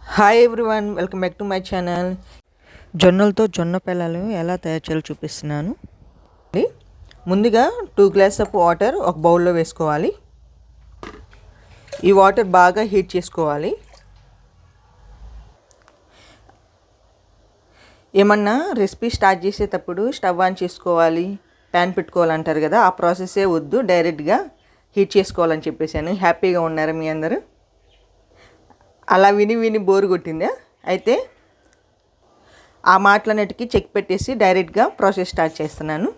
Hi everyone welcome back to my channel జొన్నలతో జొన్న పిల్లలు ఎలా తయారు చేయాలో చూపిస్తున్నాను. ముందుగా టూ గ్లాస్ ఆఫ్ వాటర్ ఒక బౌల్లో వేసుకోవాలి. ఈ వాటర్ బాగా హీట్ చేసుకోవాలి. ఏమన్నా రెసిపీ స్టార్ట్ చేసేటప్పుడు స్టవ్ ఆన్ చేసుకోవాలి ప్యాన్ పెట్టుకోవాలంటారు కదా ఆ ప్రాసెసే వద్దు డైరెక్ట్గా హీట్ చేసుకోవాలని చెప్పేసాను హ్యాపీగా ఉన్నారు మీ అందరూ? అలా విని విని బోరు కొట్టిందా. అయితే ఆ మాటలన్నిటికీ చెక్ పెట్టేసి డైరెక్ట్గా ప్రాసెస్ స్టార్ట్ చేస్తున్నాను.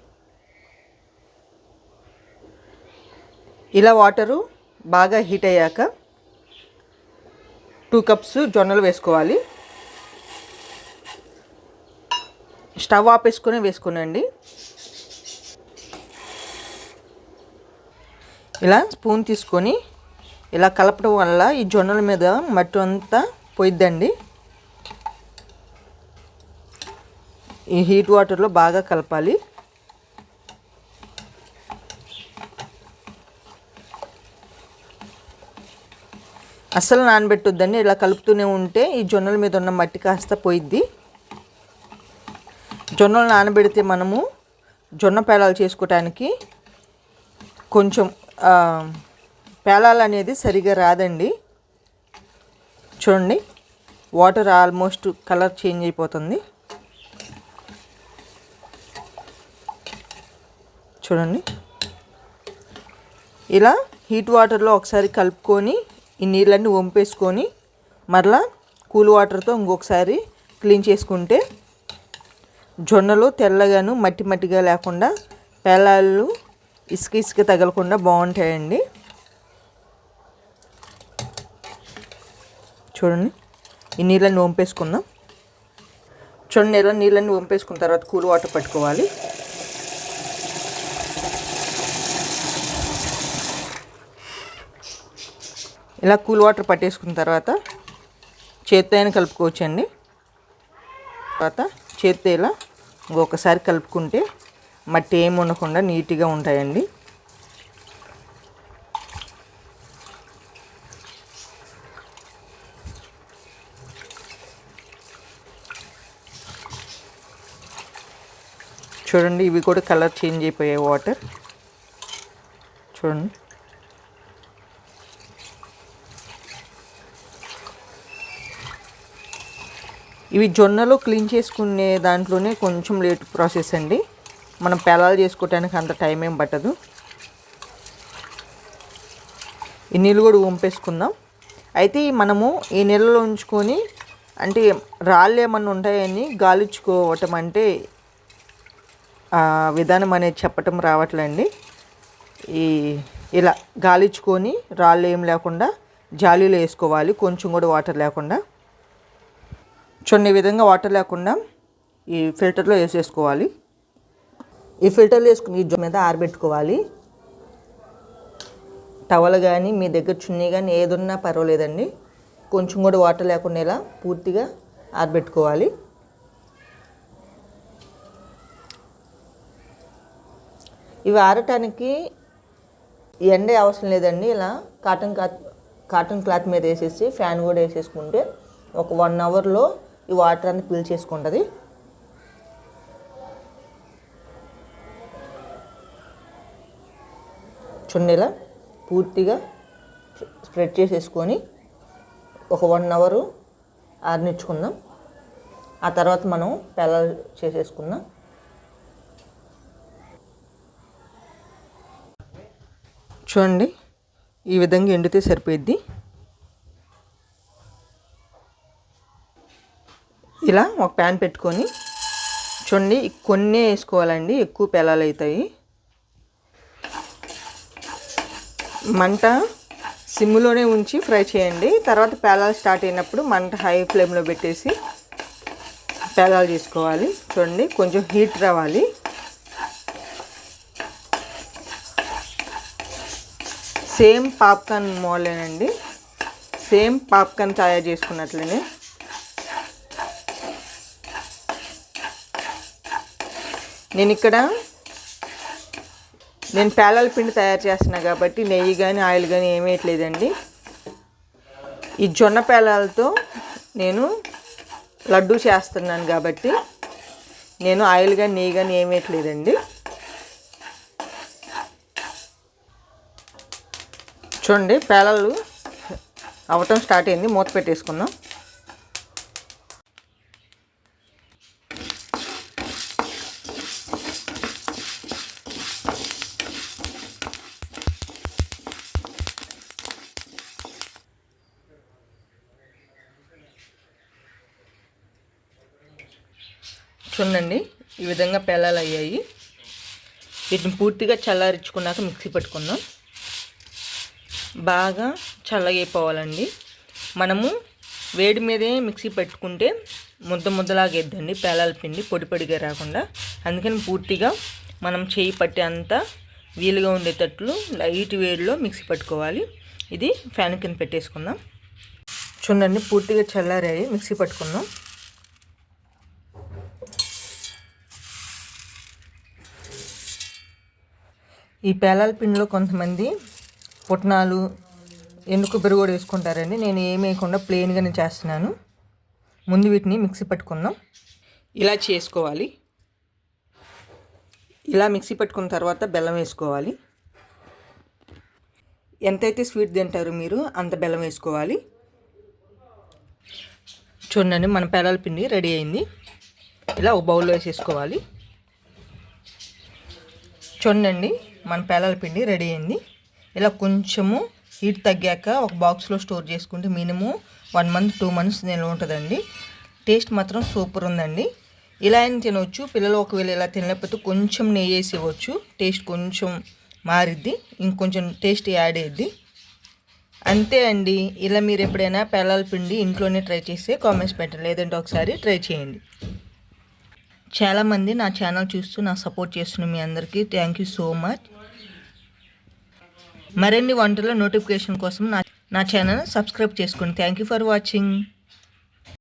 ఇలా వాటరు బాగా హీట్ అయ్యాక టూ కప్స్ జొన్నలు వేసుకోవాలి. స్టవ్ ఆపేసుకొని వేసుకోనండి. ఇలా స్పూన్ తీసుకొని ఇలా కలపడం వల్ల ఈ జొన్నల మీద మట్టి అంతా పోయిద్దండి. ఈ హీట్ వాటర్లో బాగా కలపాలి. అస్సలు నానబెట్టొద్దండి ఇలా కలుపుతూనే ఉంటే ఈ జొన్నల మీద ఉన్న మట్టి కాస్త పోయిద్ది. జొన్నలు నానబెడితే మనము జొన్న పేలాలు చేసుకోవటానికి కొంచెం ఆ, పేలాలు అనేది సరిగా రాదండి. చూడండి వాటర్ ఆల్మోస్ట్ కలర్ చేంజ్ అయిపోతుంది. చూడండి. ఇలా హీట్ వాటర్లో ఒకసారి కలుపుకొని ఈ నీళ్ళన్నీ వంపేసుకొని మరలా కూల్ వాటర్తో ఇంకొకసారి క్లీన్ చేసుకుంటే జొన్నలు తెల్లగాను మట్టి మట్టిగా లేకుండా పేలాలు ఇసుక ఇసుక తగలకుండా బాగుంటాయండి. చూడండి. ఈ నీళ్ళని వంపేసుకుందాం. చూడండి ఎలా నీళ్ళని వంపేసుకున్న తర్వాత కూల్ వాటర్ పట్టుకోవాలి. ఇలా కూల్ వాటర్ పట్టేసుకున్న తర్వాత చేత్తో అయినా కలుపుకోవచ్చండి. తర్వాత చేత్తో ఇలా ఇంకొకసారి కలుపుకుంటే మట్టి ఏమి ఉండకుండా నీట్గా ఉంటాయండి. చూడండి ఇవి కూడా కలర్ చేంజ్ అయిపోయాయి వాటర్. చూడండి. ఇవి జొన్నలు క్లీన్ చేసుకునే దాంట్లోనే కొంచెం లేట్ ప్రాసెస్ అండి. మనం పెలాలు చేసుకోవటానికి అంత టైం ఏం పట్టదు. ఈ నీళ్ళు కూడా వంపేసుకుందాం. అయితే మనము ఈ నీళ్ళలో ఉంచుకొని అంటే రాళ్ళు ఏమన్నా ఉంటాయని గాలిచ్చుకోవటం అంటే విధానం అనేది చెప్పటం రావట్లేండి. ఈ ఇలా గాలించుకొని రాళ్ళు ఏం లేకుండా జాలీలో వేసుకోవాలి కొంచెం కూడా వాటర్ లేకుండా. చూడండి ఈ విధంగా వాటర్ లేకుండా ఈ ఫిల్టర్లో వేసేసుకోవాలి. ఈ ఫిల్టర్లో వేసుకుని ఈ జొ మీద ఆరబెట్టుకోవాలి. టవల్ కానీ మీ దగ్గర చున్నీ కానీ ఏదున్నా పర్వాలేదండి. కొంచెం కూడా వాటర్ లేకుండా ఇలా పూర్తిగా ఆరబెట్టుకోవాలి. ఇవి ఆరటానికి ఎండ అవసరం లేదండి. ఇలా కాటన్ క్లాత్ కాటన్ క్లాత్ మీద వేసేసి ఫ్యాన్ కూడా వేసేసుకుంటే ఒక వన్ అవర్లో ఈ వాటర్ అన్ని పీల్చేసుకుంటుంది చున్నీలా పూర్తిగా స్ప్రెడ్ చేసేసుకొని ఒక వన్ అవరు ఆరనిచ్చుకుందాం. ఆ తర్వాత మనం పెళ్ళ చేసేసుకుందాం. చూడండి. ఈ విధంగా ఎండితే సరిపోయిద్ది. ఇలా ఒక ప్యాన్ పెట్టుకొని చూడండి కొన్ని వేసుకోవాలండి. ఎక్కువ పెలాలు అవుతాయి. మంట సిమ్లోనే ఉంచి ఫ్రై చేయండి. తర్వాత పేలాలు స్టార్ట్ అయినప్పుడు మంట హై ఫ్లేమ్లో పెట్టేసి పేలాలు చేసుకోవాలి. చూడండి కొంచెం హీట్ రావాలి. సేమ్ పాప్కార్న్ మోడలేనండి సేమ్ పాప్కార్న్ తయారు చేసుకున్నట్లనే. నేను ఇక్కడ నేను పేలాల పిండి తయారు చేస్తున్నా కాబట్టి నెయ్యి కానీ ఆయిల్ కానీ ఏమీ ఈ జొన్న పేలాలతో నేను లడ్డు చేస్తున్నాను కాబట్టి నేను ఆయిల్ కానీ నెయ్యి కానీ ఏమేయట్లేదండి చూడండి పేలలు అవ్వటం స్టార్ట్ అయింది. మూత పెట్టేసుకుందాం. చూడండి ఈ విధంగా పేలాలు అయ్యాయి. వీటిని పూర్తిగా చల్లారించుకున్నాక మిక్సీ పెట్టుకుందాం. బాగా చల్లగైపోవాలండి. మనము వేడి మీదే మిక్సీ పెట్టుకుంటే ముద్ద ముద్దలాగేద్దండి. పేలాల పిండి పొడి పొడిగా రాకుండా. అందుకని పూర్తిగా మనం చేయి పట్టే అంత వీలుగా ఉండేటట్లు లైట్ వేడిలో మిక్సీ పట్టుకోవాలి. ఇది ఫ్యాన్ కింద పెట్టేసుకుందాం. చూడండి పూర్తిగా చల్లారాయి మిక్సీ పట్టుకుందాం ఈ పేలాల పిండిలో కొంతమంది పుట్నాలు ఎండు కొబ్బరి కూడా వేసుకుంటారండి? నేను ఏమి వేయకుండా ప్లెయిన్గానే చేస్తున్నాను. ముందు వీటిని మిక్సీ పట్టుకుందాం. ఇలా చేసుకోవాలి. ఇలా మిక్సీ పట్టుకున్న తర్వాత బెల్లం వేసుకోవాలి. ఎంతైతే స్వీట్ తింటారో మీరు అంత బెల్లం వేసుకోవాలి. చూడండి మన పేలాల పిండి రెడీ అయింది. ఇలా ఒక బౌల్లో వేసేసుకోవాలి. చూడండి మన పేలాల పిండి రెడీ అయింది. ఇలా కొంచెము హీట్ తగ్గాక ఒక బాక్స్లో స్టోర్ చేసుకుంటే minimum one month two months నిల్వ ఉంటుందండి. టేస్ట్ మాత్రం సూపర్ ఉందండి. ఇలా అయినా తినవచ్చు పిల్లలు ఒకవేళ ఇలా తినలేకపోతే కొంచెం నెయ్యి వేసి ఇవ్వచ్చు. టేస్ట్ కొంచెం మారిద్ది. ఇంకొంచెం టేస్ట్ యాడ్ అయ్యిద్ది అంతే అండి. ఇలా మీరు ఎప్పుడైనా పిల్లల పిండి ఇంట్లోనే ట్రై చేస్తే కామెంట్స్ పెట్టండి. లేదంటే ఒకసారి ట్రై చేయండి. చాలామంది నా ఛానల్ చూస్తూ నా సపోర్ట్ చేస్తున్న మీ అందరికీ థ్యాంక్ యూ సో మచ్. మరిన్ని వంటల నోటిఫికేషన్ కోసం నా నా ఛానల్ సబ్స్క్రైబ్ చేసుకోండి. Thank you for watching